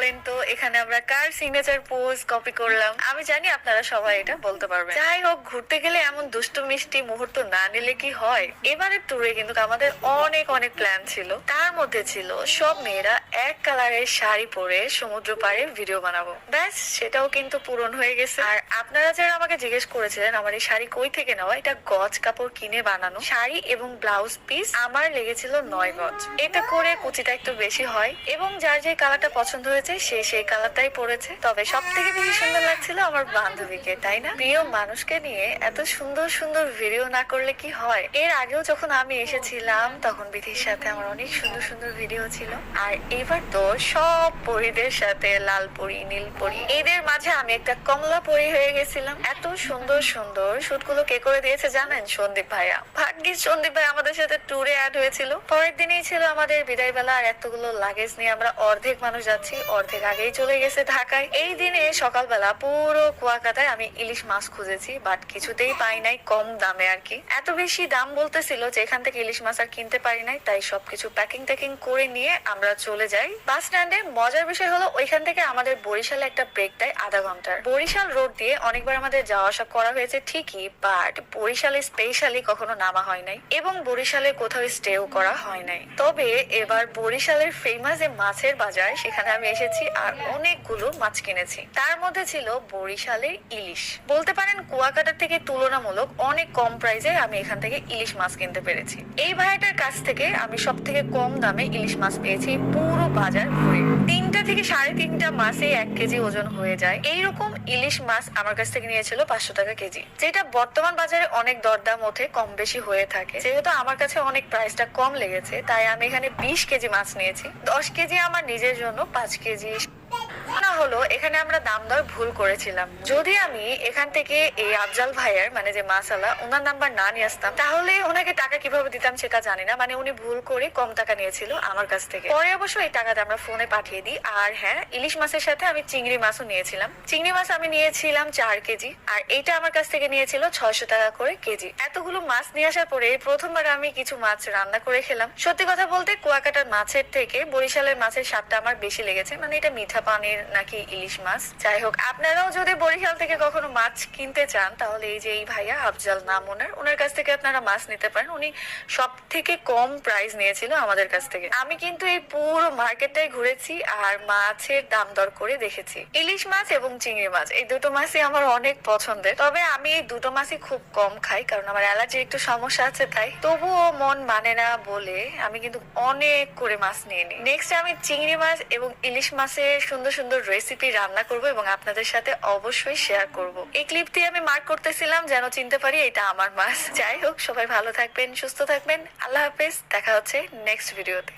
বলেন তো, এখানে আমরা কার সিগনেচার পোজ কপি করলাম? আমি জানি আপনারা সবাই এটা বলতে পারবেন। যাই হোক, ঘুরতে গেলে এমন দুষ্টু মিষ্টি মুহূর্ত না নিলে কি হয়? এবারের ট্যুরে কিন্তু আমাদের অনেক অনেক প্ল্যান ছিল। তার মধ্যে ছিল, সব মেয়েরা এক কালারের শাড়ি পরে সমুদ্র পাড়ে ভিডিও বানাবো। ব্যাস, সেটাও কিন্তু পূরণ হয়ে গেছে। আর আপনারা যারা আমাকে জিজ্ঞেস করেছিলেন, আমার এই শাড়ি কই থেকে নেওয়া? এটা গজ কাপড় কিনে বানানো। শাড়ি এবং ব্লাউজ পিস আমার লেগেছিল নয় গজ। এটা করে কুচিটা একটু বেশি হয় এবং যার যে কালারটা পছন্দ হয়েছে সে সেই কালারটাই পরেছে। তবে সব থেকে বেশি সুন্দর লাগছিল আমার বান্ধবীকে, তাই না? প্রিয় মানুষকে নিয়ে এত সুন্দর সুন্দর ভিডিও না করলে কি হয়? এর আগেও যখন আমি এসেছিলাম, তখন বিধির সাথে আমার অনেক সুন্দর সুন্দর ভিডিও ছিল। আর এবার তো সব পরীদের সাথে লাল পরি, নীল পরি, এদের মাঝে আমি একটা কমলা পরি হয়ে গেছিলাম। এত সুন্দর সুন্দর শুটগুলো কে করে দিয়েছে জানেন? সন্দীপ ভাইয়া। ভাগ্যিস সন্দীপ ভাই আমাদের সাথে ট্যুরে অ্যাড হয়েছিল। পরের দিনেই ছিল আমাদের বিদায় বেলা আর এতগুলো লাগেজ নিয়ে আমরা অর্ধেক মানুষ যাচ্ছি অর্ধেক আগেই চলে গেছে ঢাকায়। এই দিনে সকালবেলা পুরো কুয়াকাটায় আমি ইলিশ মাছ খুঁজেছি বাট কিছুতেই পাই নাই কম দামে আর কি। এত বেশি দাম বলতেছিল যে এখান থেকে ইলিশ মাছ আর কিনতে পারি নাই, তাই সবকিছু প্যাকিং ট্যাকিং করে নিয়ে আমরা চলে যাই। বাস স্ট্যান্ডে মজার বিষয় হলো ওইখান থেকে আমাদের বরিশালে একটা ব্রেক দেয় আধা ঘণ্টার। বরিশাল রোড দিয়ে অনেকবার আমাদের যাওয়া আসা করা হয়েছে ঠিকই বাট বরিশালে স্পেশালি কখনো নামা হয় নাই এবং বরিশালে কোথাও স্টেও করা হয় নাই। তবে এবার বরিশালের ফেমাস যে মাছের বাজার, সেখানে আমি এসেছি আর অনেকগুলো মাছ কিনেছি। তার মধ্যে ছিল বরিশালের ইলিশ। বলতে পারেন কুয়াকাটার থেকে তুলনামূলক অনেক কম প্রাইসে আমি এখান থেকে ইলিশ মাছ কিনতে পেরেছি। এই ভাইটার কাছ থেকে আমি সব থেকে কম দামে ইলিশ মাছ পেয়েছি পুরো বাজার ঘুরে। তিনটা থেকে সাড়ে তিনটা মাসে এক কেজি ওজন হয়ে যায়। এইরকম ইলিশ মাছ আমার কাছ থেকে নিয়েছিল পাঁচশো টাকা কেজি। যেটা বর্তমান বাজারে অনেক দরদাম ওঠে, কম বেশি হয়ে থাকে। যেহেতু আমার কাছে অনেক প্রাইসটা কম লেগেছে, তাই আমি এখানে বিশ কেজি মাছ নিয়েছি। দশ কেজি আমার নিজের জন্য, পাঁচ কেজি কেজি না হলো, এখানে আমরা দাম দর ভুল করেছিলাম। যদি আমি এখান থেকে এই আফজাল ভাইয়ার মানে যে মাসালা, ওনার নাম্বার না নিয়ে আসতাম, তাহলে ওনাকে টাকা কীভাবে দিতাম সেটা জানি না। মানে উনি ভুল করে কম টাকা নিয়েছিল আমার কাছ থেকে। পরে অবশ্য এই টাকাটা আমরা ফোনে পাঠিয়ে দিই। আর হ্যাঁ ইলিশ মাছের সাথে আমি চিংড়ি মাছও নিয়েছিলাম। চিংড়ি মাছ আমি নিয়েছিলাম চার কেজি। আর এইটা আমার কাছ থেকে নিয়েছিল ছয়শো টাকা করে কেজি। এতগুলো মাছ নিয়ে আসার পরে প্রথমবার আমি কিছু মাছ রান্না করে খেলাম। সত্যি কথা বলতে, কুয়াকাটার মাছের থেকে বরিশালের মাছের স্বাদটা আমার বেশি লেগেছে। মানে এটা মিঠা পানির নাকি ইলিশ মাছ? যাই হোক আপনারাও যদি বরিশাল থেকে কখনো মাছ কিনতে চান, তাহলে এই যে এই ভাইয়া আফজাল নাম ওনার ওনার কাছ থেকে আপনারা মাছ নিতে পারেন। উনি সব থেকে কম প্রাইস নিয়েছিল আমাদের কাছ থেকে। আমি কিন্তু এই পুরো মার্কেটটাই ঘুরেছি আর মাছের দাম দর করে দেখেছি। ইলিশ মাছ এবং চিংড়ি মাছ, এই দুটো মাছই আমার অনেক পছন্দের। তবে আমি এই দুটো মাছই খুব কম খাই, কারণ আমার অ্যালার্জির একটু সমস্যা আছে তাই। তবুও মন মানে না বলে আমি কিন্তু অনেক করে মাছ নিয়ে নিই। নেক্সট আমি চিংড়ি মাছ এবং ইলিশ মাছের সুন্দর সুন্দর রেসিপি রান্না করব এবং আপনাদের সাথে অবশ্যই শেয়ার করব। এই ক্লিপ দিয়ে আমি মার্ক করতেছিলাম, যেন চিনতে পারি এটা আমার মাছ যাই হোক, সবাই ভালো থাকবেন, সুস্থ থাকবেন। আল্লাহ হাফেজ, দেখা হচ্ছে নেক্সট ভিডিওতে